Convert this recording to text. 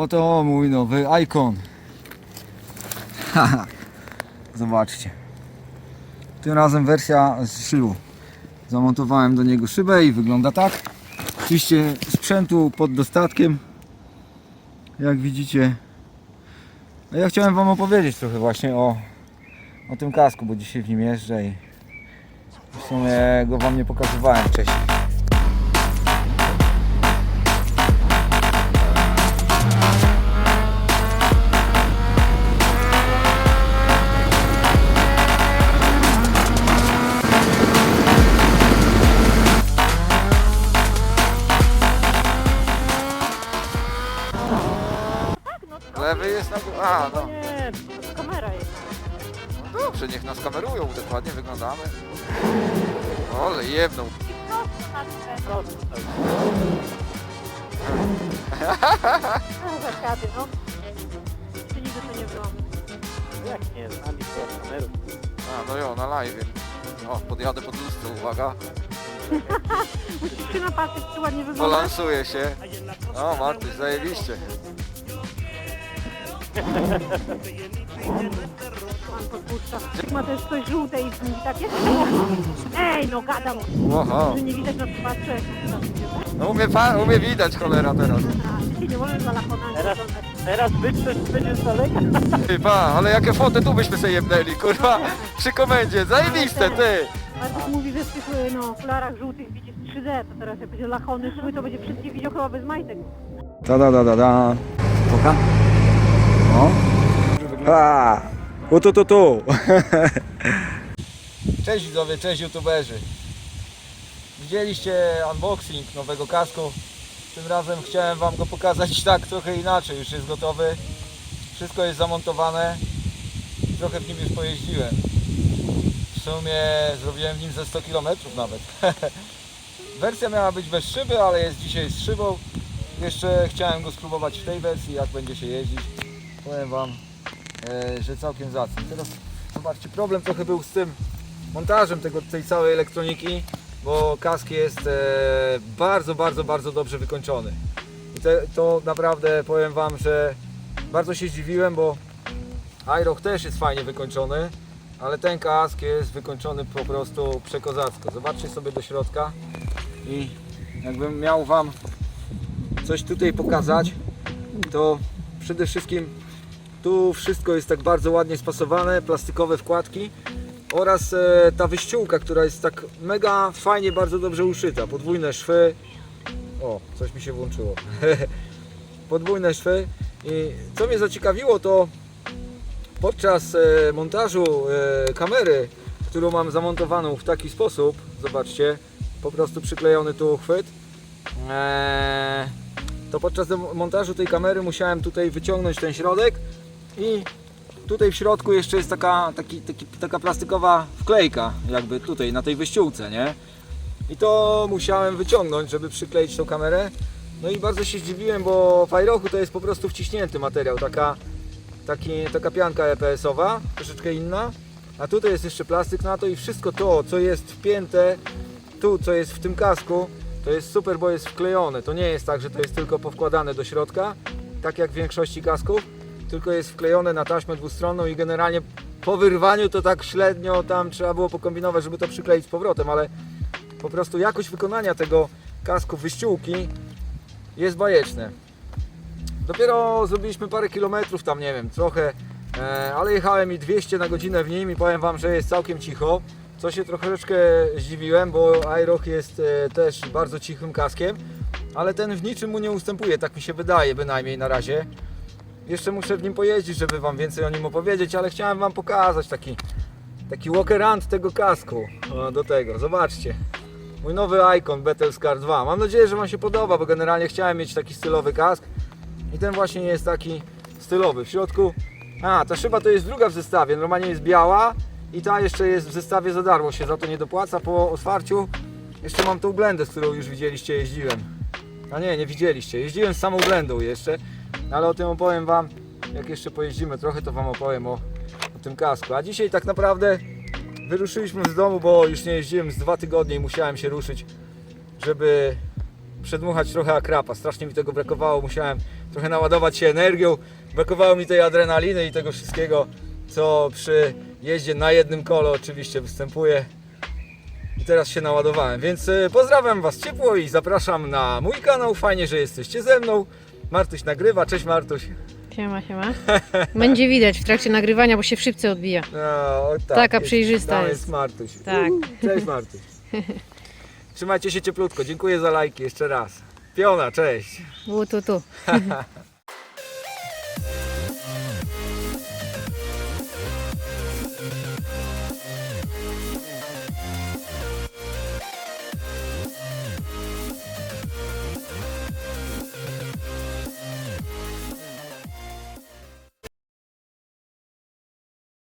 Oto mój nowy Icon. Zobaczcie. Tym razem wersja z szybu. Zamontowałem do niego szybę i wygląda tak. Oczywiście sprzętu pod dostatkiem. Jak widzicie. Ja chciałem Wam opowiedzieć trochę właśnie o, o tym kasku, bo dzisiaj w nim jeżdżę i w sumie go Wam nie pokazywałem wcześniej. Lewy jest na górze. A, no. Nie, to kamera jest. Dobrze, niech nas kamerują, dokładnie wyglądamy. O, ale jebną. I prosto na no. Czy nigdy to nie było? Jak nie, znali się kamerą. A, no jo, na live. O, podjadę pod lustro, uwaga. Musisz się napatrzeć, czy ładnie wygląda. Balansuje się. O, Martyś, zajebiście. Pan podpuszcza. Ma też coś żółte i mówi takie. Ej, no gadam. Oho. Że nie widać na twarzy. No umie, pa, umie widać cholera teraz. Ty nie możesz za lakonami Teraz-. Teraz wytrzeć będzie z daleka. Ty, pa, ale jakie foty tu byśmy sobie jebnęli, kurwa. Przy komendzie, zajebiste, ty. Marcin mówi, że w tych no, okularach żółtych widzisz 3D, to teraz jak będzie lachony szły, to będzie wszystkie widział chyba bez majtek. Da da da da da. Poka? O. A. U tu tu tu. Cześć widzowie, cześć youtuberzy. Widzieliście unboxing nowego kasku. Tym razem chciałem wam go pokazać tak trochę inaczej. Już jest gotowy. Wszystko jest zamontowane. Trochę w nim już pojeździłem. W sumie zrobiłem w nim ze 100 km nawet. Wersja miała być bez szyby, ale jest dzisiaj z szybą. Jeszcze chciałem go spróbować w tej wersji, jak będzie się jeździć. Powiem Wam, e, że całkiem zacny. Teraz zobaczcie, problem trochę był z tym montażem tego, tej całej elektroniki, bo kask jest e, bardzo, bardzo, bardzo dobrze wykończony. I te, to naprawdę powiem Wam, że bardzo się zdziwiłem, bo Iroch też jest fajnie wykończony, ale ten kask jest wykończony po prostu przekozacko. Zobaczcie sobie do środka i jakbym miał Wam coś tutaj pokazać, to przede wszystkim tu wszystko jest tak bardzo ładnie spasowane, plastikowe wkładki oraz e, ta wyściółka, która jest tak mega fajnie, bardzo dobrze uszyta. Podwójne szwy. O, coś mi się włączyło. Podwójne szwy. I co mnie zaciekawiło, to podczas e, montażu e, kamery, którą mam zamontowaną w taki sposób, zobaczcie, po prostu przyklejony tu uchwyt. To podczas montażu tej kamery musiałem tutaj wyciągnąć ten środek i tutaj w środku jeszcze jest taka, taki, taki, taka plastikowa wklejka, jakby tutaj na tej wyściółce, nie? I to musiałem wyciągnąć, żeby przykleić tą kamerę. No i bardzo się zdziwiłem, bo w Irochu to jest po prostu wciśnięty materiał, taka, taki, taka pianka EPS-owa, troszeczkę inna. A tutaj jest jeszcze plastik na to i wszystko to, co jest wpięte tu, co jest w tym kasku, to jest super, bo jest wklejone. To nie jest tak, że to jest tylko powkładane do środka, tak jak w większości kasków, tylko jest wklejone na taśmę dwustronną i generalnie po wyrwaniu to tak średnio tam trzeba było pokombinować, żeby to przykleić z powrotem, ale po prostu jakość wykonania tego kasku wyściółki jest bajeczne. Dopiero zrobiliśmy parę kilometrów tam, nie wiem, trochę, e, ale jechałem i 200 na godzinę w nim i powiem Wam, że jest całkiem cicho. Co się troszeczkę zdziwiłem, bo iRock jest e, też bardzo cichym kaskiem, ale ten w niczym mu nie ustępuje, tak mi się wydaje bynajmniej na razie. Jeszcze muszę w nim pojeździć, żeby Wam więcej o nim opowiedzieć, ale chciałem Wam pokazać taki, taki walk around tego kasku. Do tego, zobaczcie. Mój nowy Icon Battlescar 2. Mam nadzieję, że Wam się podoba, bo generalnie chciałem mieć taki stylowy kask. I ten właśnie jest taki stylowy. W środku, a ta szyba to jest druga w zestawie, normalnie jest biała i ta jeszcze jest w zestawie za darmo, się za to nie dopłaca. Po otwarciu jeszcze mam tą blendę, z którą już widzieliście, jeździłem. A nie, nie widzieliście, jeździłem z samą blendą jeszcze, ale o tym opowiem Wam, jak jeszcze pojeździmy trochę, to Wam opowiem o, o tym kasku. A dzisiaj tak naprawdę wyruszyliśmy z domu, bo już nie jeździłem z dwa tygodnie i musiałem się ruszyć, żeby przedmuchać trochę akrapa. Strasznie mi tego brakowało, musiałem trochę naładować się energią. Brakowało mi tej adrenaliny i tego wszystkiego, co przy jeździe na jednym kole oczywiście występuje. I teraz się naładowałem, więc y, pozdrawiam Was ciepło i zapraszam na mój kanał. Fajnie, że jesteście ze mną. Martuś nagrywa, cześć Martuś. Siema, siema. Będzie widać w trakcie nagrywania, bo się w szybce odbija. No, o tak, Taka jest, przejrzysta tam jest. jest Martuś. Tak. Cześć Martuś. Trzymajcie się cieplutko. Dziękuję za lajki jeszcze raz. Piona, cześć. U, tu, tu.